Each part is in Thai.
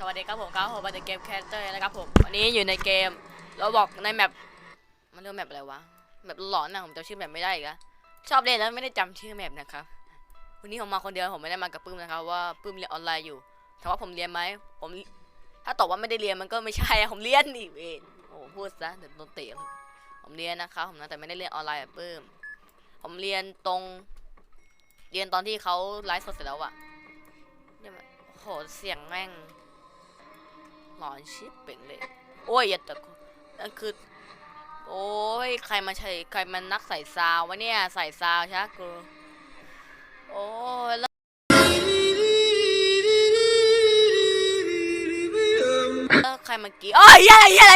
สวัสดีครับผมครับผมมาจากเกมแคสเตอร์นะครับผมวันนี้อยู่ในเกมเราบอกในแมปมันเรียกแมปอะไรวะแมปหลอนนะผมจำชื่อแมปไม่ได้อีกแล้วชอบเล่นแล้วไม่ได้จำชื่อแมปนะครับวันนี้ผมมาคนเดียวผมไม่ได้มากับปื้มนะครับว่าปื้มเรียนออนไลน์อยู่ถามว่าผมเรียนไหมผมถ้าตอบว่าไม่ได้เรียนมันก็ไม่ใช่ผมเรียนดิเวยโอ้พูดซะเดี๋ยวโดนเตะผมเรียนนะครับผมนะแต่ไม่ได้เรียนออนไลน์แบบปื้มผมเรียนตรง เรียนตอนที่เขาไลฟ์สดเสร็จแล้วอะเนี่ยโหเสียงแม่ง หลอนชิบเป่งเลย โอ้ยอย่าตะโกนนั่นคือ โอ้ยใครมาใช้ใครมันนักใส่ซาววะเนี่ยใส่ซาวใช่กูโอ้ยแล้วแล้วใครมื่อกี้โอ้ยอะไรอะไร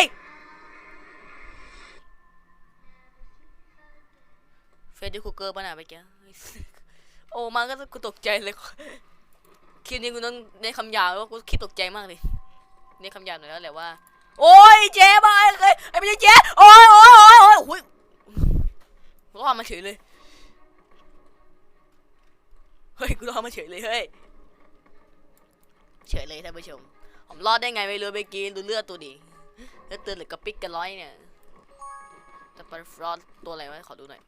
เฟรดดี้คูเกอร์ป่ะนะเมื่อกี้โอ้มาก็กูตกใจเลยคลิปนี้กูต้องในคำหยาบว่ากูคิดตกใจมากเลย นี่คำหยาบหน่อยแล้วแหละว่า โอ้ยเจ๊บ้าเคยไอ้ไม่ใช่เจ๊โอ้ยโอ้ยโอ้ยโอ้ยโอ้ยกูรอดมาเฉยเลย เฮ้ย กูรอดมาเฉยเลย เฮ้ย เฉยเลยท่านผู้ชม ผมรอดได้ไงไม่รู้เมื่อกี้ดูเลือดตัวดิเลือดตัวเหลือกระปิกกระร้อยเนี่ยจะเป็นฟรอดตัวอะไรวะขอดูหน่อย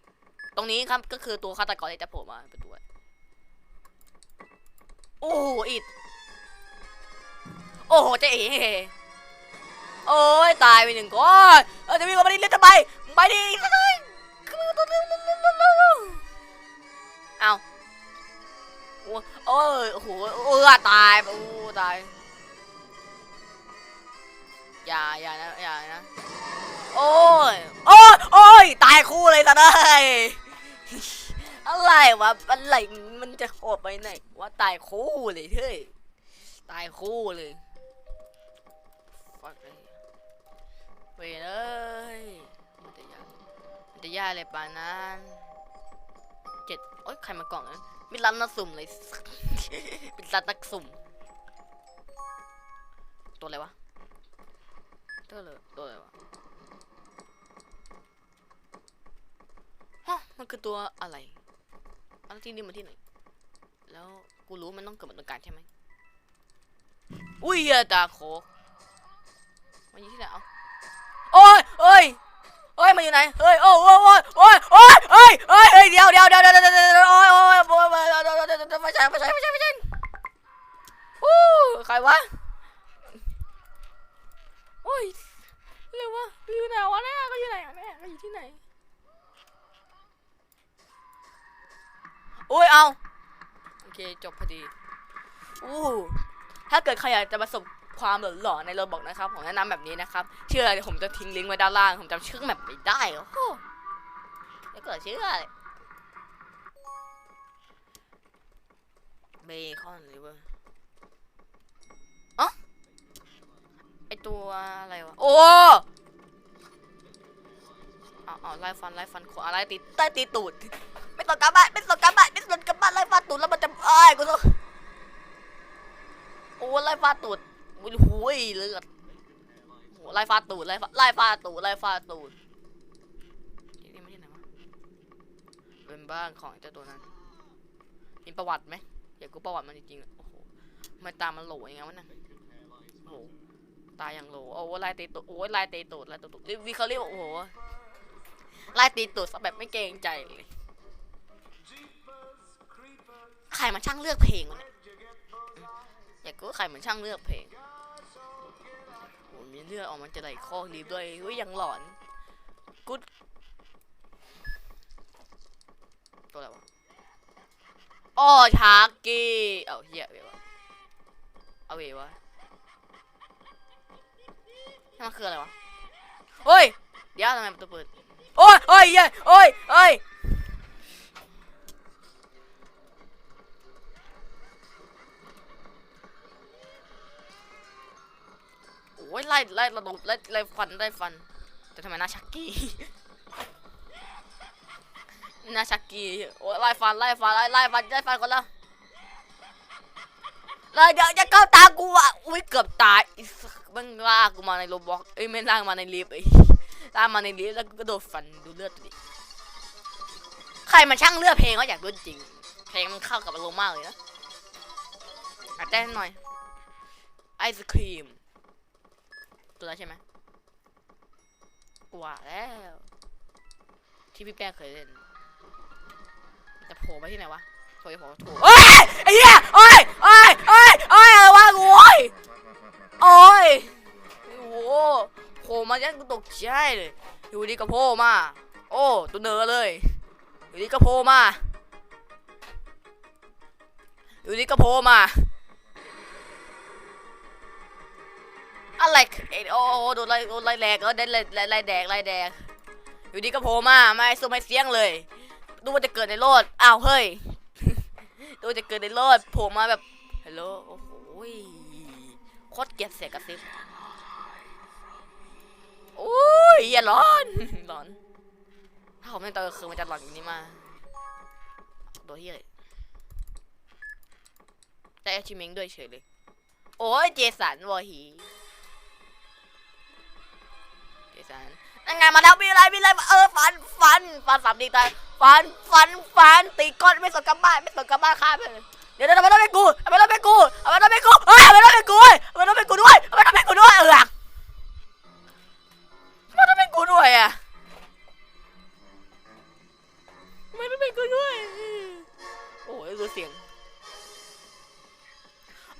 ตรงนี้ครับก็คือตัวฆาตกรที่จะโผล่มาเป็นตัวอะไรโอ้อิด โอ้โหเจ๊เอ๋โอ้ยตายไปหนึ่งก้อนเออจะวิ่งออกมาดิเล่นทำไมไปดิเอาโอ้ยโอ้โหเออตายโอ้ตายอย่าอย่านะอย่านะโอ้ยโอ้ยโอ้ยตายคู่เลยตาได้อะไรวะอะไรมันจะโหดไปไหนว่าตายคู่เลยเฮ้ยตายคู่เลย ฟักเลยเวยเลยมันจะยากมันจะยากเลยป่านนั้นเจ็ดโอ๊ยใครมากล่องนั้นมีรันนักสุ่มเลยเป็นรันนักสุ่ม ตัวอะไรวะตัวอะไรตัวอะไรวะฮะมันคือตัวอะไรอันที่นี่มันที่ไหน แล้วกูรู้มันต้องเกิดมาตรงกลางใช่ไหมอุ้ยตาโคก มันอยู่ที่ไหนเอาโอ้ยเอ้ยเอ้ยมันอยู่ไหนเฮ้ยโอ้โอ้โอ้ยโอ้ยโอ้ยเอ้ยเอ้ยเอ้ยเดี๋ยวเดี๋ยวเดี๋ยวเดี๋ยวเดี๋ยวเดี๋ยวโอ้ยโอ้ยโอ้ยโอ้ยเดี๋ยวเดี๋ยวเดี๋ยวเดี๋ยวไม่ใช่ไม่ใช่ไม่ใช่ไม่ใช่วู้ใครวะโอ้ยเร็ววะอยู่ไหนวะเนี่ยก็อยู่ไหนอะเนี่ยก็อยู่ที่ไหนโอ้ยเอาโอเคจบพอดีอู้ถ้าเกิดใครอยากจะประสบ ความหลอนๆในโรบอกนะครับผมแนะนำแบบนี้นะครับชื่อเดี๋ยวผมจะทิ้งลิงก์ไว้ด้านล่างผมจำชื่อแมปไม่ได้โอ้โหเดี๋ยวเกิดชื่ออะไรเบคอนหรือว่าอ๋อไอตัวอะไรวะโอ้อาเอไล่ฟันไล่ฟันขวาไล่ตีใต้ตีตูดไม่ต้องกลับบ้านไม่ต้องกลับบ้านไม่ต้องกลับบ้านไล่ฟันตูดแล้วมันจะเอ้ยกูต้องโอ้ไล่ฟันตูด อุ้ยหุยเลือดไล่ฟาตูดไล่ฟาไล่ฟาตูดไล่ฟาตูดนี่นี่ไม่ใช่ไหนวะเป็นบ้านของเจ้าตัวนั้นมีประวัติไหมอยากรู้ประวัติมันจริงๆโอ้โหไมตามมันโหลอย่างเงี้ยวะน่ะโอ้โหตายอย่างโหลโอ้โหไล่ตีตูดโอ้ยไล่ตีตูดไล่ตีตูดวิเขาเรียกว่โอ้โหไล่ตีตูดแบบไม่เกรงใจเลยใครมาช่างเลือกเพลงวะเนี่ย อยากรู้ใครเหมือนช่างเลือกเพลงโอ้มีเลือดออกมาจะไหลคอรีบด้วยเฮ้ยยังหลอนกุดตัวอะไรวะอ้อชาร์กี้เอาเหี้ยเววะเอาเววะนี่มันคืออะไรวะเฮ้ยเดี๋ยวทำไมประตูเปิดโอ้ยโอ้ยเย้ยโอ้ยโอ้ย ยไล่ไล่ระดมไล่ไล่ฟันไล่ฟัน แต่ทำไมหน้าชักกี้หน้าชักกี้โอ้ยไล่ฟันไล่ฟันไล่ไล่ฟันไล่ฟันคนละเลยเดี๋ยวจะเข้าตากูอะอุ้ยเกือบตายมันลากกูมาในโรบอกเอ้ยไม่ลากมาในลิฟต์ไอ้ลากมาในลิฟต์แล้วก็โดดฟันดูเลือดดิใครมาช่างเลือกเพลงก็อยากรู้จริง เพลงมันเข้ากับอารมณ์มากเลยนะอัดเต้นหน่อยไอศครีม ตัวแล้วใช่ไหมกว่าแล้ว ที่พี่แป้งเคยเล่นแต่โผล่ไปที่ไหนวะโผล่ไปโผล่โผล่เอ้ยไอ้เหี้ยโอ้ยโอ้ยโอ้ยโอ้ยอะไรวะโอ้ยโอ้ยโอ้โหโผล่มายันกูตกใจเลยอยู่ดีก็โผล่มา โอ้ตัวเนอเลยอยู่ดีก็โผล่มาอยู่ดีก็โผล่มา อะไรเอ็ดโอ้โดนไล่โดนไล่แหลกแล้วเด็นไล่ไล่ไล่แดกไล่แดกอยู่ดีก็โผล่มาไม่สู้ไม่เสียงเลย ดูว่าจะเกิดในโลดอ้าวเฮ้ยดูว่าจะเกิดในโลดโผล่มาแบบฮัลโหลโอ้โหโคตรเกลียดเสียกระซิบโอ้ยอย่าร้อนร้อนถ้าผมไม่ตอนกลางคืนมันจะหลอนอย่างนี้มาตัวเฮียเลยได้ชิเมงด้วยเฉยเลย โอ้ยเจสันวอฮี เจสันนั่นไงมาแล้วมีอะไรมีอะไรเออฟันฟันฟันสามดีตาฟันฟันฟันตีก้อนไม่สนกลับบ้านไม่สนกลับบ้านข้าไปเลยเดี๋ยวเดี๋ยวทำไมต้องเป็นกูทำไมต้องเป็นกูทำไมต้องเป็นกูเฮ้ยทำไมต้องเป็นกูทำไมต้องเป็นกูด้วยทำไมต้องเป็นกูด้วยเออทำไมต้องเป็นกูด้วยอะทำไมต้องเป็นกูด้วยโอ้ยดูเสียง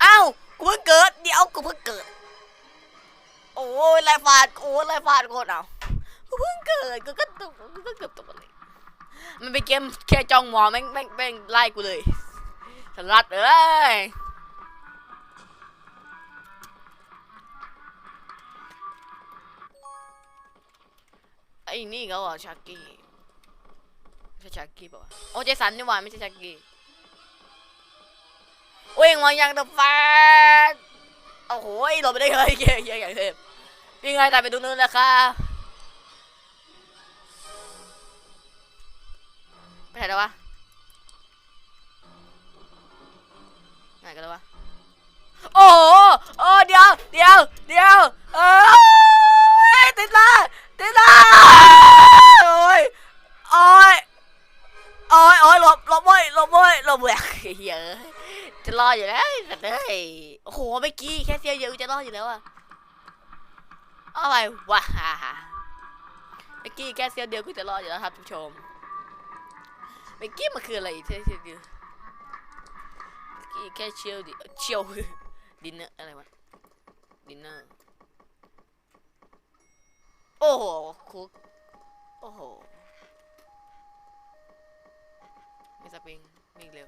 อ้าวกูเพิ่งเกิดเดี๋ยวกูเพิ่งเกิด อ้ยไรฟาดโอ้ยไรฟาดโคตรเอากูเพิ่งเกิดกูก็ตกกูก็เกือบตกเลยมันเป็นเกมแค่จ้องมองแม่งแม่งแม่งไล่กูเลยสลัดเอ้ยไอ้นี่เขาเหรอชักกี้ไม่ใช่ชักกี้ป่าวะโอ้เจสันนี่หว่าไม่ใช่ชักกี้วิ่งมายังตะแฟนโอ้โหหลบไปได้เลยเย้เย้เทพ ยังไงตายไปตรงนู้นแล้วครับไปไหนแล้ววะไหนกันแล้ววะโอ้โอ้เดี๋ยวเดี๋ยวเดี๋ยวเอ้ยติดละติดละโอ้ยโอ้ยโอ้ยโอ้ยหลบหลบเว้ยหลบเว้ยหลบเว้ยเยอ้ยจะรออยู่แล้วไอ้สัตว์เอ้ยโอ้โหเมื่อกี้แค่เสี้ยวเดียวจะรออยู่แล้วอะ อะไรวะเมื่อกี้แค่เสี้ยวเดียวกูจะรอดอยู่แล้วครับทุกชมเมื่อกี้มันคืออะไรเสี้ยวเดียวเมื่อกี้แค่เชียวดิเชียวดินเนอร์อะไรวะดินเนอร์โอ้โหคุกโอ้โหม่สปริงวิ่งเร็ว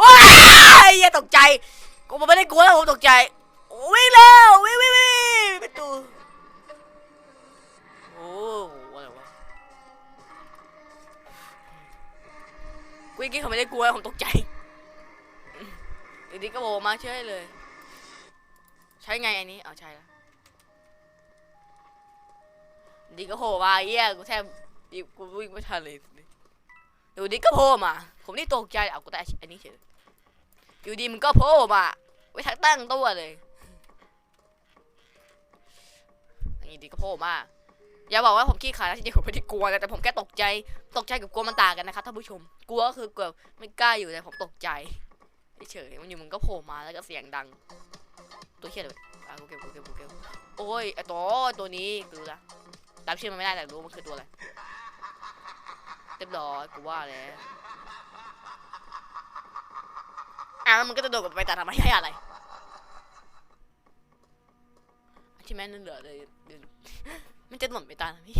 ว้ายอย่าตกใจกูมันไม่ได้กลัวแล้วผมตกใจวิ่งเร็ววิ่งวิ่ง ตูโอ้โหอะไรวะกูยังกี้เขาไม่ได้กลัวผมตกใจอยู่ดีก็โผล่มาเฉยเลย ใช้ไงอันนี้เอาใช่แล้วดีก็โผล่มาเยี่ยกูแทบกูวิ่งไม่ทันเลยอยู่ดีก็โผล่มา ผมนี่ตกใจเอากูแต่อันนี้เฉยอยู่ดีมึงก็โผล่มาไว้ทักตั้งตัวเลย อยู่ดีก็โผล่มา อย่าบอกว่าผมขี้ขลาดนะจริงๆผมไม่ได้กลัวนะแต่ผมแค่ตกใจ ตกใจกับกลัวมันต่างกันนะครับท่านผู้ชม กลัวก็คือกลัวไม่กล้าอยู่แต่ผมตกใจเฉยมันอยู่มึงก็โผล่มาแล้วก็เสียงดัง ตัวเฮียเลยอะกูเก็บกูเก็บกูเก็บโอ้ยไอตัวตัวนี้ดูละจำชื่อมันไม่ได้แต่รู้มันคือตัวอะไรเรียบร้อยกูว่าแล้วอะมันก็จะโดดกับไปแต่ทำไมให้อะไร ที่แม่นั่นเหลือเลยเดี๋ยวมันจะหล่นไปตาพี่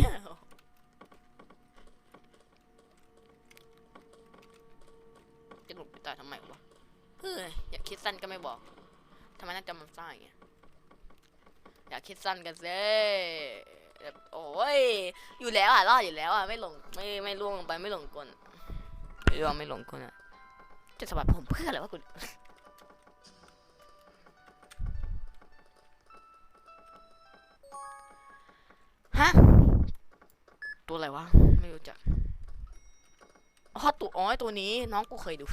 จะหล่นไปตาทำไมวะเฮ้ยอยากคิดสั้นก็ไม่บอกทำไมน่าจะมันซ่าอย่างเงี้ยอยากคิดสั้นกันสิแบบโอ้ยอยู่แล้วอะรอดอยู่แล้วอะไม่หลงไม่ไม่ล่วงลงไปไม่หลงกลไม่ล่วงไม่หลงกลอะจะสะบัดผมเพื่ออะไรวะคุ ตัวอะไรวะ ไม่รู้จักอ๋อตัวอ๋อไอตัวนี้ น้องกูเคยดู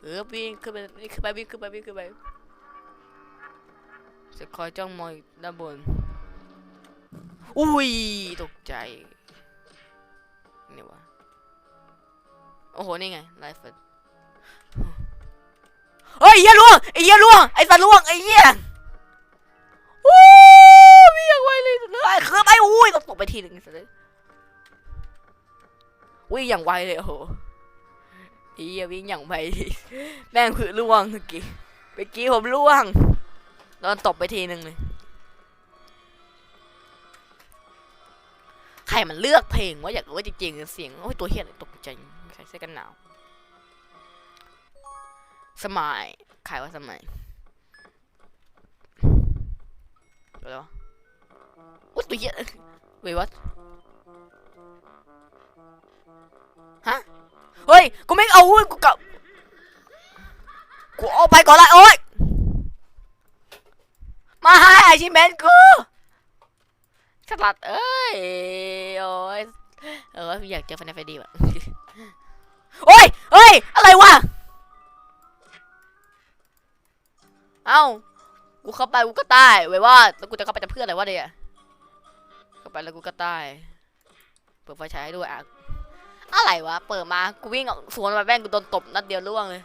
เออวิ่งขึ้นไปขึ้นไปวิ่งขึ้นไปวิ่งขึ้นไปจะคอยจ้องมองอยู่ด้านบน อุ้ย ตกใจ นี่วะ โอ้โห นี่ไง ไลฟ์เฟดเฮ้ยไอ้เหี้ยล่วงไอ้เหี้ยล่วง ไอ้สัตว์ล่วง ไอ้เหี้ย เลยเลยคือไปอุ้ยต้องตกไปทีหนึ่งสัตว์เลยวิ่งอย่างไวเลยโอ้โหไอ้เหี้ยวิ่งอย่างไวแม่งคือล่วงเมื่อกี้เมื่อกี้ผมล่วงโดนตบไปทีหนึ่งเลยใครมันเลือกเพลงว่าอยากรู้ว่าจริงๆเสียงโอ้ยตัวเฮียอะไรตกใจใส่เสื้อกันหนาวสมัยขายว่าสมัยอะไรวะอุ้ยตัว เหี้ยเว้ยวัดฮะ เฮ้ย กูไม่เอาเว้ยกูกลับกูเอาไปก่อนละโอ้ยมาให้ไอชิเมนกูสลัดเอ้ย โอ้ย เอออยากเจอฟันไฟดีว่ะโอ้ยเฮ้ย อะไรวะ เอ้า กูเข้าไปกูก็ตายเว้ยว่าแล้วกูจะเข้าไปจะเพื่ออะไรวะเนี่ย ไปแล้วกูก็ตาย เปิดไฟฉายให้ด้วยอะ อะไรวะ เปิดมา กูวิ่งออกสวนมาแม่งกูโดนตบนัดเดียวล่วงเลย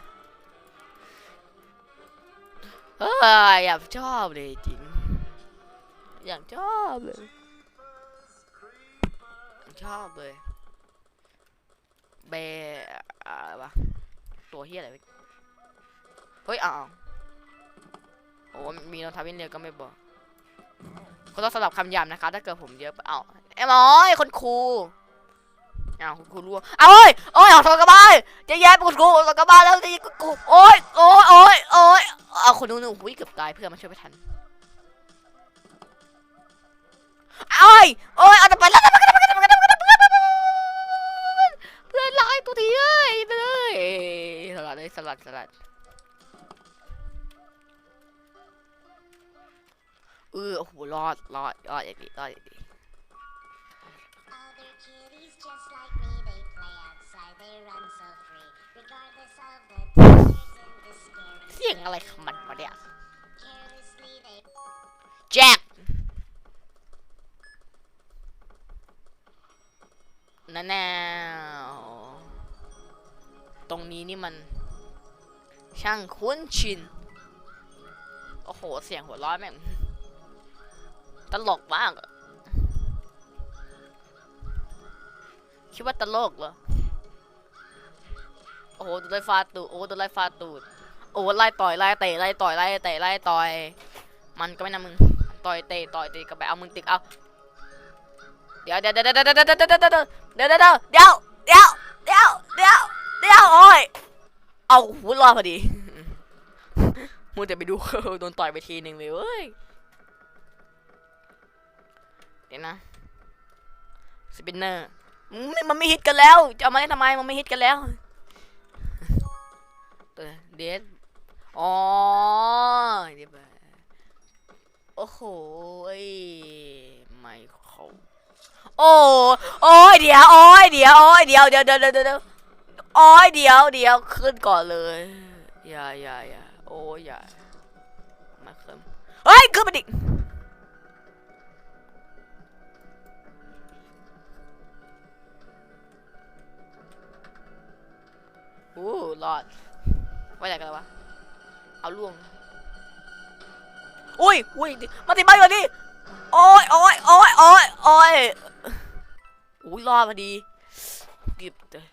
เฮ้ยอยากชอบเลยจริง อยากชอบเลย ชอบเลยเบอะไรวะ ตัวเฮียอะไรเฮ้ยอ้าวโอ้มีรองท้าวิ่งเร็วก็ไม่บอก ก็ต้องสลับคำหยาบนะคะ ถ้าเกิดผมเยอะเอ้าไอ้หมอยคนครูอ้าวคุณครูรั่วเอาเอ้ยโอ้ยออกสกบายจะแย่คุณครูสกบายแล้วจะคุณครูโอ้ยโอ้ยโอ้ยโอ้ยเอาคนนู้นหนูหุยเกือบตายเพื่อนมาช่วยไม่ทันโอ้ยโอ้ยเอาจะไปแล้วเพื่อนไล่ตัวทีเอ้ยไปเลยสลัดเลยสลัดสลัด เออโอ้โหรอดรอดรอดอย่างดีรอดอย่างดี Other kitties just like me, they play outside, they run so free, regardless of the dangers in the scary เสียงอะไรของมันวะเนี่ย carelessly they แจ็คนั่นแน่ตรงนี้นี่มัน ช่างคุ้นชิน โอ้โห เสียงหัวเร้อนแม่ง ตลกมาก คิดว่าตลกเหรอ โอ้โหโดนไล่ฟาดตูด โอ้โหโดนไล่ฟาดตูด โอ้โหไล่ต่อยไล่เตะไล่ต่อยไล่เตะไล่ต่อย มันก็ไม่นะมึง ต่อยเตะต่อยเตะก็ไปเอามึงติกเอา เดี๋ยวเดี๋ยวเดี๋ยวเดี๋ยวเดี๋ยวเดี๋ยวเดี๋ยวเดี๋ยวเดี๋ยวเดี๋ยวเดี๋ยวเดี๋ยวเดี๋ยวเดี๋ยวเดี๋ยวเดี๋ยวโอ้ยเอาหูรอดพอดีมูแต่ไปดูโดนต่อยไปทีหนึ่งเลยเว้ยเดี๋ยว นะสปินเนอร์มันไม่ฮิตกันแล้ว จะเอามาเล่นทำไม มันไม่ฮิตกันแล้วตัวเดดอ๋อเดี๋ยวโอ้โหไม่เขาโอ้โอ้ยเดี๋ยวโอ้ยเดี๋ยวโอ้ยเดี๋ยวเดี๋ยวเดี๋ยวเดี๋ยวโอ้ยเดี๋ยวเดี๋ยวขึ้นก่อนเลยอย่าอย่าอย่าโอ้ยอย่ามาขึ้นเฮ้ยขึ้นมาดิ โอู้รอดว่าอย่างกันวะ เอาล่วงอุ้ยอุ้ยมาติดบ้านก่อนดิโอ้ยโอ้ยโอ้ยโอ้ยโอ้ยอุ้ยรอดพอดีเกือบเลย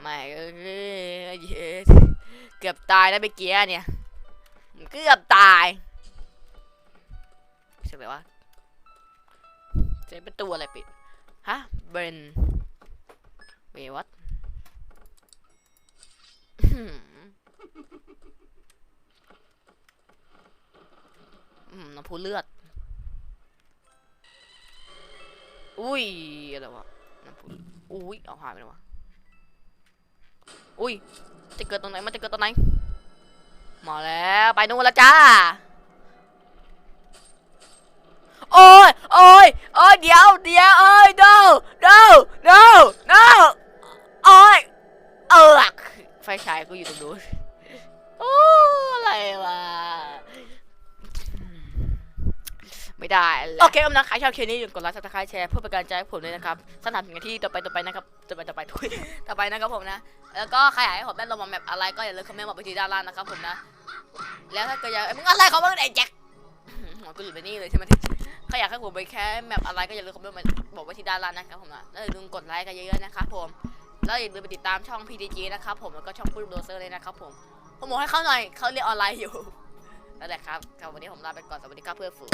ไม่เยเย้เกือบตายแล้วเมื่อกี้เนี่ย เกือบตายเสียงอะไรวะเสียงประตูอะไรปิด ฮะ เบรนเววัต อืมอืมน้ำพุเลือด อุ้ย อะไรวะ น้ำพุอุ้ย เอาหายไปแล้ววะ อุ้ย จะเกิดตรงไหน มันจะเกิดตรงไหน มาแล้ว ไปนู่นล้วจ้า โอ้ย โอ้ย โอ้ย เดี๋ยว เดี๋ยว โอ้ย no no no no โอ้ยเออไฟฉายกูอยู่ตรงนู้นโอ้อะไรวะไม่ไม่ได้โอเคครับนะใครชอบคลิปนี้อย่าลืมกดไลค์ซับสไครต์แชร์เพื่อเป็นกำลังใจให้ผมด้วยนะครับสนับสนุนกันที่ต่อไปต่อไปนะครับต่อไปต่อไปทุยต่อไปนะครับผมนะ แล้วก็ใครอยากให้ผมได้ลงมาแมปอะไรก็อย่าลืมคอมเมนต์บอกไปที่ด้านล่างนะครับผมนะ แล้วถ้าเกิดอยากเอ้ยมึงอะไรเขาบ้างไอ้แจ็คหัวกูหลุดไปนี่เลยใช่ไหมใครอยากให้ผมไปแค่แมปอะไรก็อย่าลืมคอมเมนต์มาบอกไว้ที่ด้านล่างนะครับผมนะแล้วอย่าลืมกดไลค์กันเยอะๆนะครับผม แล้วอย่าลืมไปติดตามช่อง PDG นะครับผมแล้วก็ช่องพูดโดเซอร์เลยนะครับผมผมบอกให้เข้าหน่อยเขาเรียนออนไลน์อยู่นั่นแหละครับครับวันนี้ผมลาไปก่อนสวัสดีครับเพื่อนฝูง